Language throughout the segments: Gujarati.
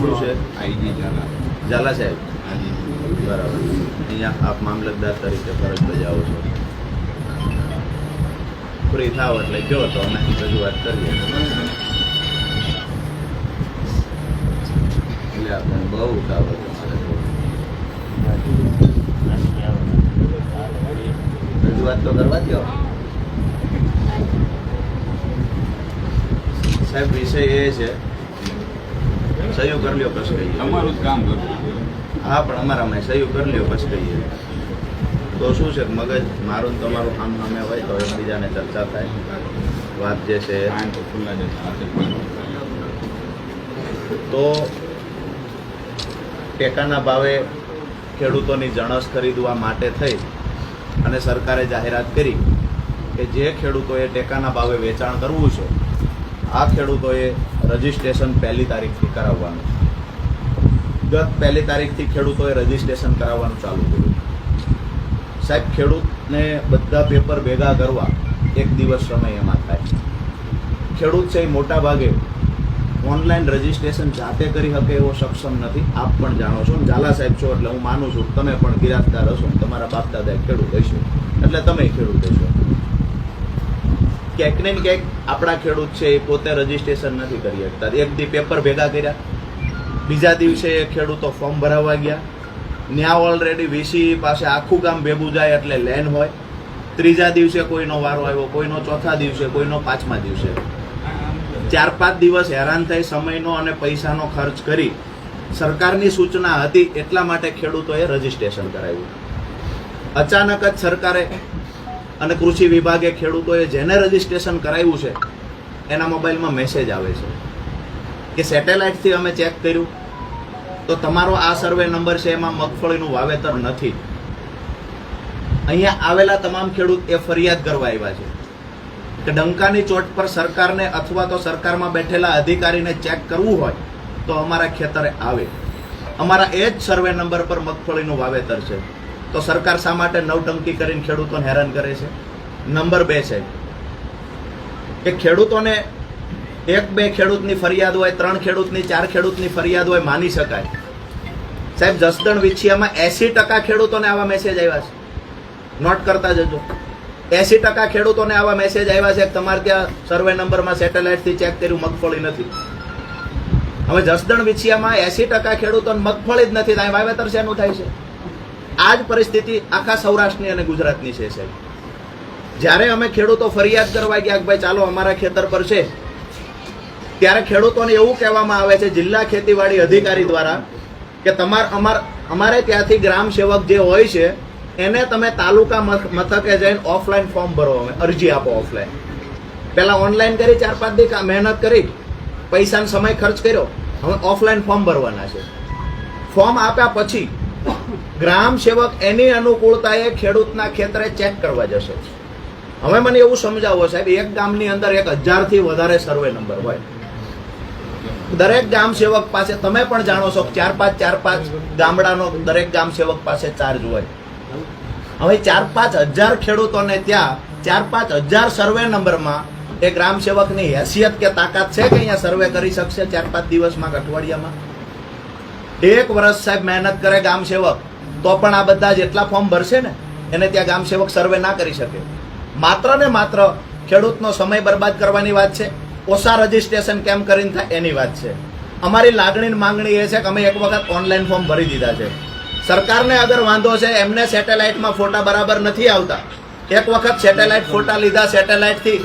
શું છે? આઈજી ઝાલા. ઝાલા સાહેબ? બરાબર. અહીંયા આપ મામલતદાર તરીકે ફરજ બજાવો છો. ફ્રી થાવ એટલે જો તો અમે રજૂઆત કરીએ. એટલે આપણે બહુ ઉતાવળ રજૂઆત તો કરવા દો સાહેબ વિષય એ છે સહયોગ કરી લ્યો કશ કહીએ. અમારું જ કામ કરું. હા પણ અમારામાં સહયોગ કરી લ્યો પછી કહીએ. તો શું છે મગજ મારું તમારું કામ સામે હોય તો એકબીજાને ચર્ચા થાય. વાત જે છે તો ટેકાના ભાવે ખેડૂતોની જણસ ખરીદવા માટે થઈ અને સરકારે જાહેરાત કરી કે જે ખેડૂતોએ ટેકાના ભાવે વેચાણ કરવું છે આ ખેડૂતોએ રજિસ્ટ્રેશન પહેલી તારીખથી કરાવવાનું ગત પહેલી તારીખથી ખેડૂતોએ રજિસ્ટ્રેશન કરાવવાનું ચાલુ કર્યું. સાહેબ, ખેડૂતને બધા પેપર ભેગા કરવા એક દિવસ સમય એમાં થાય. ખેડૂત છે એ મોટા ભાગે ઓનલાઈન રજિસ્ટ્રેશન જાતે કરી શકે એવો સક્ષમ નથી. આપ પણ જાણો છો ઝાલા સાહેબ છો એટલે હું માનું છું, તમે પણ ગિરાજદાર હશો તમારા બાપ દાદા ખેડૂત હશો. એટલે તમે ખેડૂત હશો. ક્યાંક ને ક્યાંક આપણા ખેડૂત છે એ પોતે રજીસ્ટ્રેશન નથી કરી શકતા. એક દી પેપર ભેગા કર્યા. બીજા દિવસે ખેડૂતો ફોર્મ ભરાવવા ગયા. ત્યાં ઓલરેડી વીસી પાસે આખું ગામ ભેગું જાય એટલે લેન હોય. ત્રીજા દિવસે કોઈનો વારો આવ્યો, કોઈનો ચોથા દિવસે, કોઈનો પાંચમા દિવસે. ચાર પાંચ દિવસ હેરાન થઈ સમયનો અને પૈસાનો ખર્ચ કરી સરકારની સૂચના હતી એટલા માટે ખેડૂતોએ રજીસ્ટ્રેશન કરાવ્યું. અચાનક જ સરકારે અને કૃષિ વિભાગે ખેડૂતોએ જેને રજીસ્ટ્રેશન કરાવ્યું છે, એના મોબાઈલમાં મેસેજ આવે છે કે સેટેલાઇટથી અમે ચેક કર્યું. તો તમારો આ સર્વે નંબર છે, એમાં મગફળીનું વાવેતર નથી. અહીંયા આવેલા તમામ ખેડૂત એ ફરિયાદ કરવા આવ્યા છે કે ડંકાની ચોટ પર સરકારને અથવા તો સરકારમાં બેઠેલા અધિકારીને ચેક કરવું હોય તો અમારા ખેતરે આવે. અમારા એ જ સર્વે નંબર પર મગફળીનું વાવેતર છે. તો સરકાર શા માટે નવટંકી કરીને ખેડૂતોને હેરાન કરે છે? નંબર બે છે કે ખેડૂતોને એક બે ખેડૂતની ફરિયાદ હોય, ત્રણ ખેડૂતની, ચાર ખેડૂતની ફરિયાદ હોય માની શકાય. સાહેબ, જસદણ વિછિયામાં એસી ટકા ખેડૂતોને આવા મેસેજ આવ્યા છે. નોટ કરતા જજો. એસી ટકા ખેડૂતોને આવા મેસેજ આવ્યા છે તમારે ત્યાં સર્વે નંબરમાં સેટેલાઇટથી ચેક કર્યું, મગફળી નથી. હવે જસદણ વિછિયામાં એસી ટકા ખેડૂતોને મગફળી જ નથી થાય. વાવેતર શેનું થાય છે? આ જ પરિસ્થિતિ આખા સૌરાષ્ટ્રની અને ગુજરાતની છે, સાહેબ. જ્યારે અમે ખેડૂતો ફરિયાદ કરવા ગયા કે ભાઈ ચાલો અમારા ખેતર પર છે, ત્યારે ખેડૂતોને એવું કહેવામાં આવે છે, જિલ્લા ખેતીવાડી અધિકારી દ્વારા કે તમાર, અમાર, અમારે ત્યાંથી ગ્રામ સેવક જે હોય છે, એને તમે તાલુકા મથ- મથકે જઈને ઓફલાઈન ફોર્મ ભરો, અમે અરજી આપો ઓફલાઈન. પહેલાં ઓનલાઈન કરી, ચાર પાંચ દી મહેનત કરી, પૈસાનો સમય ખર્ચ કર્યો, હવે ઓફલાઈન ફોર્મ ભરવાના છે. ફોર્મ આપ્યા પછી ગ્રામ સેવક એની અનુકૂળતાએ ખેડૂતના ખેતરે ચેક કરવા જશે. હવે મને એવું સમજાવો સાહેબ, એક ગામની અંદર એક હજારથી વધારે સર્વે નંબર હોય. દરેક ગામ સેવક પાસે, તમે પણ જાણો છો ચાર પાંચ ચાર પાંચ ગામડાનો દરેક ગામ સેવક પાસે ચાર્જ હોય. હવે ચાર પાંચ હજાર ખેડૂતોને ત્યાં ચાર પાંચ હજાર સર્વે નંબરમાં એ ગ્રામ સેવકની હેસિયત કે તાકાત છે કે અહીંયા સર્વે કરી શકશે ચાર પાંચ દિવસમાં, અઠવાડિયામાં? એક વર્ષ સાહેબ મહેનત કરે ગામ સેવક, તો પણ આ બધા જેટલા ફોર્મ ભરશે ને, એને ત્યાં ગામ સેવક સર્વે ના કરી શકે. માત્ર ને માત્ર ખેડૂતનો સમય બરબાદ કરવાની વાત છે, ઓછા રજીસ્ટ્રેશન કેમ કરીને થાય એની વાત છે. અમારી લાગણી માંગણી એ છે કે અમે એક વખત ઓનલાઈન ફોર્મ ભરી દીધા છે. સરકારને અગર વાંધો છે, એમને સેટેલાઇટમાં ફોટા બરાબર નથી આવતા. એક વખત સેટેલાઇટ ફોટા લીધા સેટેલાઇટથી.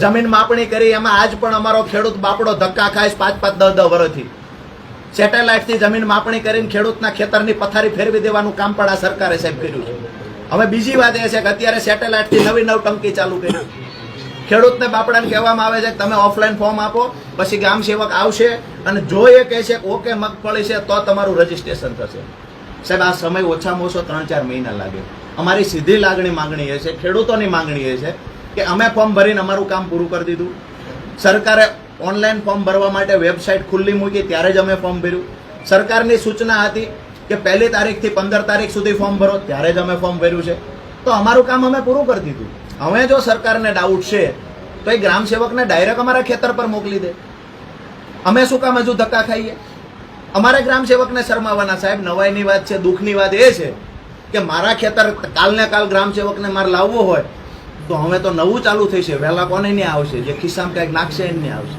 જમીન માપણી કરી, એમાં આજ પણ અમારો ખેડૂત બાપડો ધક્કા ખાય પાંચ પાંચ, દસ દસ વર્ષથી. સેટેલાઇટથી જમીન માપણી કરીને ખેડૂતના ખેતરની પથારી ફેરવી દેવાનું કામ પણ આ સરકારે સાહેબ કર્યું છે. હવે બીજી વાત એ છે કે અત્યારે સેટેલાઇટથી નવી નવ ટંકી ચાલુ કરી. ખેડૂતને બાપડાને કહેવામાં આવે છે કે તમે ઓફલાઈન ફોર્મ આપો, પછી ગામ સેવક આવશે અને જો એ કહે છે કે ઓકે મગફળી છે તો તમારું રજીસ્ટ્રેશન થશે. સાહેબ, આ સમય ઓછામાં ઓછો ત્રણ ચાર મહિના લાગે. અમારી સીધી લાગણી માંગણી એ છે, ખેડૂતોની માંગણી એ છે કે અમે ફોર્મ ભરીને અમારું કામ પૂરું કરી દીધું. સરકારે ઓનલાઈન ફોર્મ ભરવા માટે વેબસાઇટ ખુલ્લી મૂકી ત્યારે જ અમે ફોર્મ ભર્યું. સરકારની સૂચના હતી કે પહેલી તારીખથી પંદર તારીખ સુધી ફોર્મ ભરો, ત્યારે જ અમે ફોર્મ ભર્યું છે. તો અમારું કામ અમે પૂરું કરી દીધું. હવે જો સરકારને ડાઉટ છે, તો એ ગ્રામ સેવકને ડાયરેક્ટ અમારા ખેતર પર મોકલી દે. અમે શું કામ હજુ ધક્કા ખાઈએ? અમારે ગ્રામ સેવકને શરમાવાના સાહેબ, નવાઈની વાત છે, દુઃખની વાત એ છે કે મારા ખેતર કાલને કાલ ગ્રામ સેવકને મારે લાવવો હોય તો હવે તો નવું ચાલુ થઈ છે વહેલા કોને નહીં આવશે? જે ખિસ્સામાં કંઈક નાખશે એને નહીં આવશે.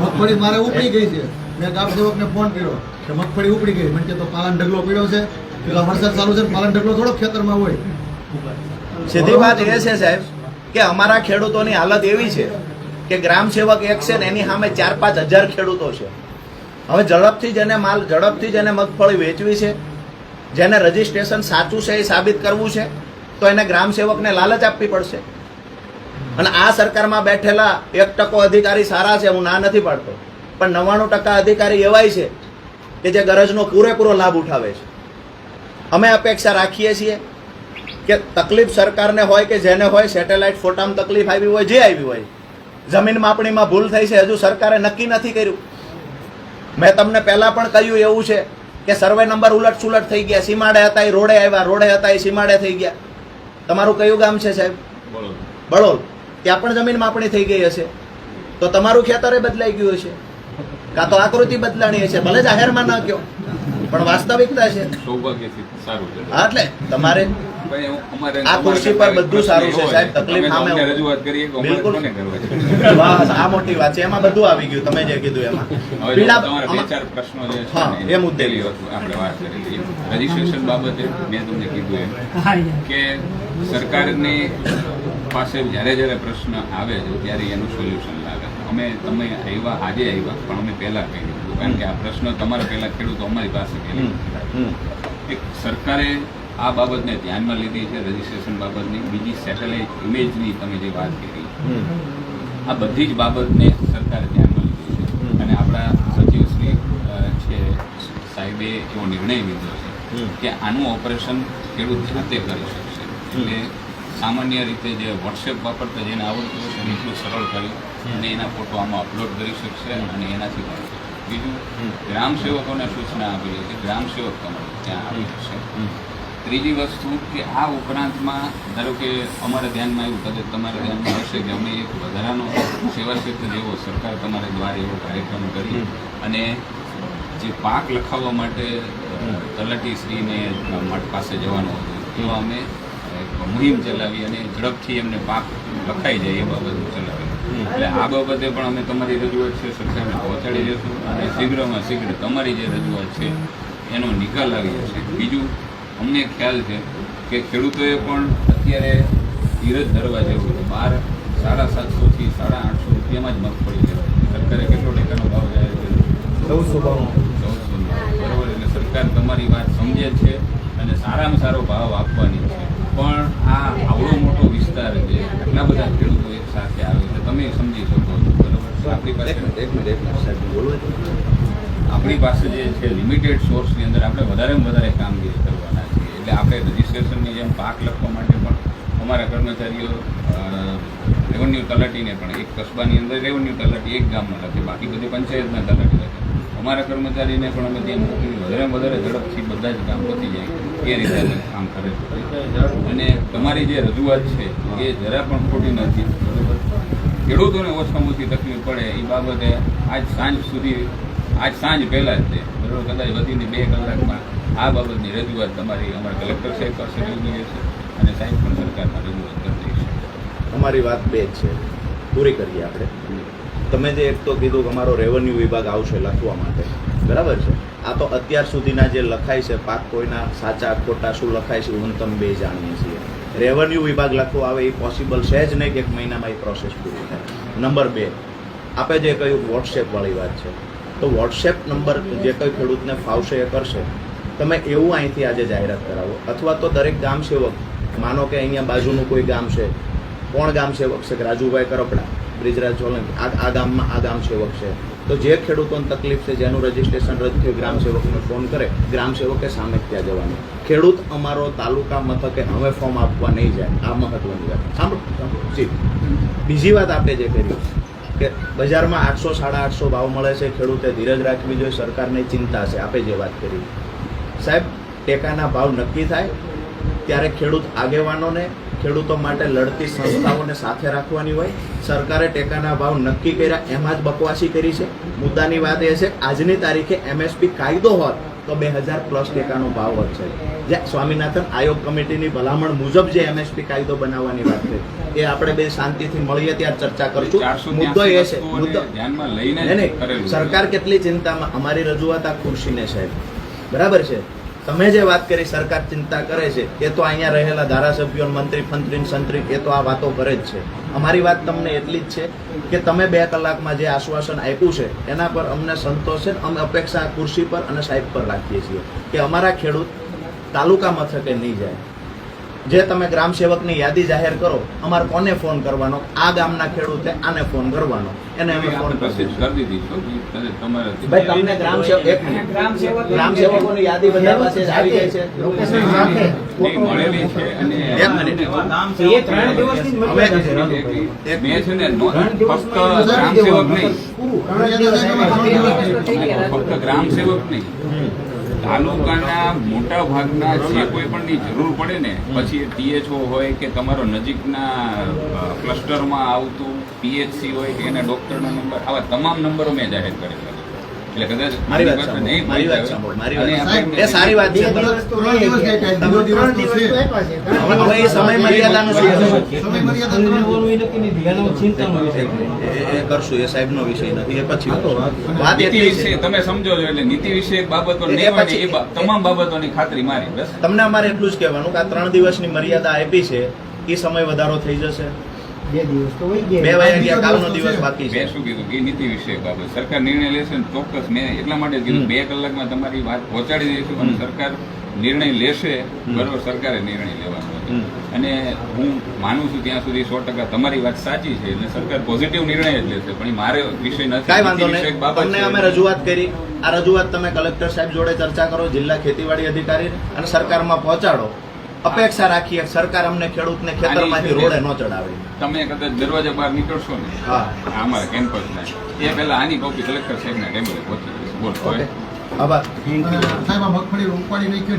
મગફળી મારે ઉપડી ગઈ છે. મેં ગામ સેવકને ફોન કર્યો કે મગફળી ઉપડી ગઈ. મને કે તો પાલન ઢગલો પડ્યો છે. પેલા વરસાદ ચાલુ છે પાલન ઢગલો થોડો ખેતરમાં હોય. સીધી વાત એ છે સાહેબ કે અમારા ખેડૂતોની હાલત એવી છે કે ગ્રામ સેવક એક છે ને એની સામે ચાર પાંચ હજાર ખેડૂતો છે. હવે ઝડપથી જેને માલ ઝડપથી જેને મગફળી વેચવી છે જેને રજીસ્ટ્રેશન સાચું છે એ સાબિત કરવું છે તો એને ગ્રામ સેવકને લાલચ આપવી પડશે. અને આ સરકારમાં બેઠેલા એક ટકો અધિકારી સારા છે, હું ના નથી પાડતો. પણ નવ્વાણું ટકા અધિકારી એવાય છે કે જે ગરજનો પૂરેપૂરો લાભ ઉઠાવે છે. અમે અપેક્ષા રાખીએ છીએ કે તકલીફ સરકારને હોય કે જેને હોય, સેટેલાઇટ ફોટામાં તકલીફ આવી હોય, જે આવી હોય, જમીન માપણીમાં ભૂલ થઈ છે, હજુ સરકારે નક્કી નથી કર્યું. મેં તમને પહેલાં પણ કહ્યું એવું છે કે સર્વે નંબર ઉલટ સુલટ થઈ ગયા. સીમાડે હતા એ રોડે આવ્યા, રોડે હતા એ સીમાડે થઈ ગયા. તમારું કયું ગામ છે સાહેબ? બળોલ ત્યાં પણ જમીન માપણી થઈ ગઈ હશે. તો તમારું ખેતરે બદલાઈ ગયું હશે. કાં તો આકૃતિ બદલાણી હશે. ભલે જાહેરમાં ન કહો પણ વાસ્તવિકતા છે. સૌભાગ્યથી સારું છે. હા એટલે તમારે ભાઈ, હું- અમારે આ ખુરશી પર બધું સારું છે, સાહેબ, તકલીફ સામે રજૂઆત કરીએ કે બિલકુલ. બસ આ મોટી વાત છે. એમાં બધું આવી ગયું તમે જે કીધું એમાં. પીડા બે ચાર પ્રશ્નો જે છે એ મુદ્દે. આપણે વાત કરી લઈએ. રજીસ્ટ્રેશન બાબતે મેં તમને કીધું એમ કે સરકારની પાસે જ્યારે જ્યારે પ્રશ્ન આવે છે ત્યારે એનું સોલ્યુશન લાગે અમે તમે આવ્યા આજે આવ્યા પણ અમે પહેલા કહી દીધું કારણ કે આ પ્રશ્ન તમારા પહેલા ખેડૂતો અમારી પાસે હમ, એક સરકારે આ બાબતને ધ્યાનમાં લીધી છે રજીસ્ટ્રેશન બાબતની. બીજી સેટેલાઇટ ઇમેજની તમે જે વાત કરી. આ બધી જ બાબતને સરકારે ધ્યાનમાં લીધી છે. અને આપણા સચિવશ્રી છે સાહેબે એવો નિર્ણય લીધો છે કે આનું ઓપરેશન ખેડૂત જાતે કરી શકશે. એટલે સામાન્ય રીતે જે વોટ્સએપ વાપરતા જેને આવડતું હોય એટલું સરળ કર્યું. અને એના ફોટો આમાં અપલોડ કરી શકશે અને એનાથી પણ. બીજું ગ્રામ સેવકોને સૂચના આપેલી છે ગ્રામ સેવક તમારે ત્યાં આવી શકશે. ત્રીજી વસ્તુ કે આ ઉપરાંતમાં ધારો કે અમારા ધ્યાનમાં એવું કદાચ તમારા ધ્યાનમાં હશે કે અમે એક વધારાનો સેવા ક્ષેત્ર જેવો સરકાર તમારા દ્વારા એવો કાર્યક્રમ કરી અને જે પાક લખાવવા માટે તલાટીશ્રીને મઠ પાસે જવાનું હતું એવા અમે એક મુહિમ ચલાવી અને ઝડપથી એમને પાક લખાઈ જાય એ બાબત ચલાવી એટલે આ બાબતે પણ અમે તમારી રજૂઆત છે સરકારને પહોંચાડી દઈશું અને શીઘ્રમાં શીઘ્ર તમારી જે રજૂઆત છે એનો નિકાલ આવી જશે બીજું અમને ખ્યાલ છે કે ખેડૂતોએ પણ અત્યારે ધીરજ ધરવા જેવું છે. બાર સાડા સાતસોથી સાડા આઠસો રૂપિયામાં જ મગફળી છે. સરકારે કેટલો ટેકાનો ભાવ જાહેર કર્યો? ચૌદસો. ચૌદસો બરાબર એટલે સરકાર તમારી વાત સમજે છે અને સારામાં સારો ભાવ આપવાની છે. પણ આ આવડો મોટો વિસ્તાર છે આટલા બધા ખેડૂતો એક સાથે આવે એટલે તમે સમજી શકો છો બરોબર આપણી પાસે એક મિનિટ એક મિનિટ સાહેબ, બોલો આપણી પાસે જે છે લિમિટેડ સોર્સની અંદર આપણે વધારેમાં વધારે કામગીરી કરવાના છીએ એટલે આપણે રજિસ્ટ્રેશનની જેમ પાક લખવા માટે પણ અમારા કર્મચારીઓ રેવન્યુ તલાટીને પણ એક કસ્બાની અંદર રેવન્યુ તલાટી એક ગામમાં લખે, બાકી બધી પંચાયતના તલાટી લખે. અમારા કર્મચારીને પણ અમે ત્યાં મોકલી વધારેમાં વધારે ઝડપથી બધા જ કામ પતી જાય એ રીતે કામ કરે છે. અને તમારી જે રજૂઆત છે, એ જરા પણ ખોટી નથી. ખેડૂતોને ઓછામાં ઓછી તકલીફ પડે એ બાબતે આજ સાંજ સુધી, આજ સાંજ પહેલાં જ તે બરોબર કદાચ વધીને બે કલાકમાં આ બાબતની રજૂઆત તમારી અમારા કલેક્ટર સાહેબ પાસે રજૂ છે અને સાહેબ પણ સરકારમાં રજૂઆત કરી દઈશું અમારી વાત બે જ છે. પૂરી કરીએ આપણે. તમે જે એક તો કીધું કે અમારો રેવન્યુ વિભાગ આવશે લખવા માટે. બરાબર છે? આ તો અત્યાર સુધીના જે લખાય છે, પાક કોઈના સાચા ખોટા શું લખાય છે હું બે જાણીએ છીએ. રેવન્યુ વિભાગ લખવો આવે એ પોસિબલ છે જ નહીં કે એક મહિનામાં એ પ્રોસેસ પૂરી થાય. નંબર બે. આપે જે કહ્યું વોટ્સએપવાળી વાત છે. તો વોટ્સએપ નંબર જે કંઈ ખેડૂતને ફાવશે એ કરશે. તમે એવું અહીંથી આજે જાહેરાત કરાવો. અથવા તો દરેક ગામ સેવક, માનો કે અહીંયા બાજુનું કોઈ ગામ છે, કોણ ગામ સેવક છે? રાજુભાઈ કરપડા, બ્રિજરાજ સોલંકી આ ગામમાં આ ગામ સેવક છે. તો જે ખેડૂતોને તકલીફ છે, જેનું રજીસ્ટ્રેશન રદ થયું, ગ્રામ સેવકને ફોન કરે, ગ્રામ સેવકે સામે ત્યાં જવાનું. ખેડૂત અમારો તાલુકા મથકે હવે ફોર્મ આપવા નહીં જાય. આ મહત્વની વાત. સાંભળો બીજી વાત આપણે જે કરી, કે બજારમાં આઠસો, સાડા આઠસો ભાવ મળે છે, ખેડૂતે ધીરજ રાખવી જોઈએ, સરકારને ચિંતા છે. આપે જે વાત કરી. સાહેબ, ટેકાના ભાવ નક્કી થાય, ત્યારે ખેડૂત આગેવાનોને ખેડૂતો માટે લડતી સંસ્થાઓને સાથે રાખવાની હોય સરકારે ટેકાના ભાવ નક્કી કર્યા એમાં જ બકવાસી કરી છે. મુદ્દાની વાત એ છે આજની તારીખે એમએસપી કાયદો હોત તો બે હજાર પ્લસ ટેકાનો ભાવ હોત છે. જે સ્વામિનાથન આયોગ કમિટીની ભલામણ મુજબ જે એમએસપી કાયદો બનાવવાની વાત છે એ આપણે બે શાંતિથી મળીએ ત્યાં ચર્ચા કરશું. મુદ્દો એ છે મુદ્દો ધ્યાનમાં લઈને. સરકાર કેટલી ચિંતામાં અમારી રજૂઆત આ ખુરશીને સાહેબ બરાબર છે? તમે જે વાત કરી, સરકાર ચિંતા કરે છે, એ તો અહીંયા રહેલા ધારાસભ્યો મંત્રી ફંત્રી સંત્રી, એ તો આ વાતો કરે જ છે. અમારી વાત તમને એટલી જ છે કે તમે બે કલાકમાં જે આશ્વાસન આપ્યું છે, એના પર અમને સંતોષ છે અમે અપેક્ષા ખુરશી પર અને સાહેબ પર રાખીએ છીએ કે અમારા ખેડૂત તાલુકા મથકે નહીં જાય. જે તમે ગ્રામ સેવકની યાદી જાહેર કરો, અમારે કોને ફોન કરવાનો? આ ગામના ખેડૂતે આને ફોન કરવાનો. એને અમે ફોન કરી દીધી છો તમારે ભાઈ તમને ગ્રામ સેવક એક મિનિટ. ગ્રામ સેવકોની યાદી બધા પાસે આવી ગઈ છે. નહીં, મળેલી છે અને એક મિનિટ. એ ત્રણ દિવસની જ છે એક મેં છે ને ફક્ત ગ્રામ સેવક નહીં. ફક્ત ગ્રામ સેવક નહીં. તાલુકાના મોટા ભાગના જે કોઈ પણની જરૂર પડે ને, પછી ટીએચઓ હોય કે તમારો નજીકના ક્લસ્ટરમાં આવતું પીએચસી હોય કે એના ડોક્ટરનો નંબર આવા તમામ નંબરો મેં જાહેર કરેલા એટલે કદાચ મારી વાત સાંભળો, મારી વાત સાંભળો, મારી વાત એ સારી વાત છે. હવે સમય મર્યાદાનું કરશું? સમય મર્યાદા એ નક્કી નથી. એનો ચિંતાનો વિષય છે. એ- એ કરશું એ સાહેબનો વિષય નથી એ પછી વાત. વાત એટલી છે તમે સમજો છો એટલે નીતિ વિશે બાબતો એ તમામ બાબતોની ખાતરી મારી બસ તમને અમારે એટલું જ કહેવાનું કે આ ત્રણ દિવસની મર્યાદા આપી છે એ સમય વધારો થઈ જશે બે દિવસ તો વહી ગયા. બે વાગ્યા ગયા કાલનો દિવસ. બાકી છે. શું કીધું? કે નીતિ વિશે બાબત? સરકાર નિર્ણય લેશે ને ચોક્કસ મેં એટલા માટે કીધું બે કલાકમાં તમારી વાત પહોંચાડી દઈશું અને સરકાર નિર્ણય લેશે બરોબર સરકારે નિર્ણય લેવાનો છે. અને હું માનું છું ત્યાં સુધી સો ટકા તમારી વાત સાચી છે એટલે સરકાર પોઝિટિવ નિર્ણય જ લેશે પણ મારે વિષય નથી. કાંઈ વાંધો નહીં. તમને અમે રજૂઆત કરી. આ રજૂઆત તમે કલેક્ટર સાહેબ જોડે ચર્ચા કરો જિલ્લા ખેતીવાડી અધિકારી અને સરકારમાં પહોંચાડો. અપેક્ષા રાખીએ સરકાર અમને ખેડૂતને ખેતરમાંથી રોડે ન ચડાવે. તમે કદાચ દરવાજા બહાર નીકળશો ને હા. અમારા કેમ્પસના એ પહેલા આની કોપી કલેક્ટર સાહેબના ટેબલે પહોંચી જશે. બોલ. ઓકે આભાર. સાહેબ મગફળી ઉપાડી નાખી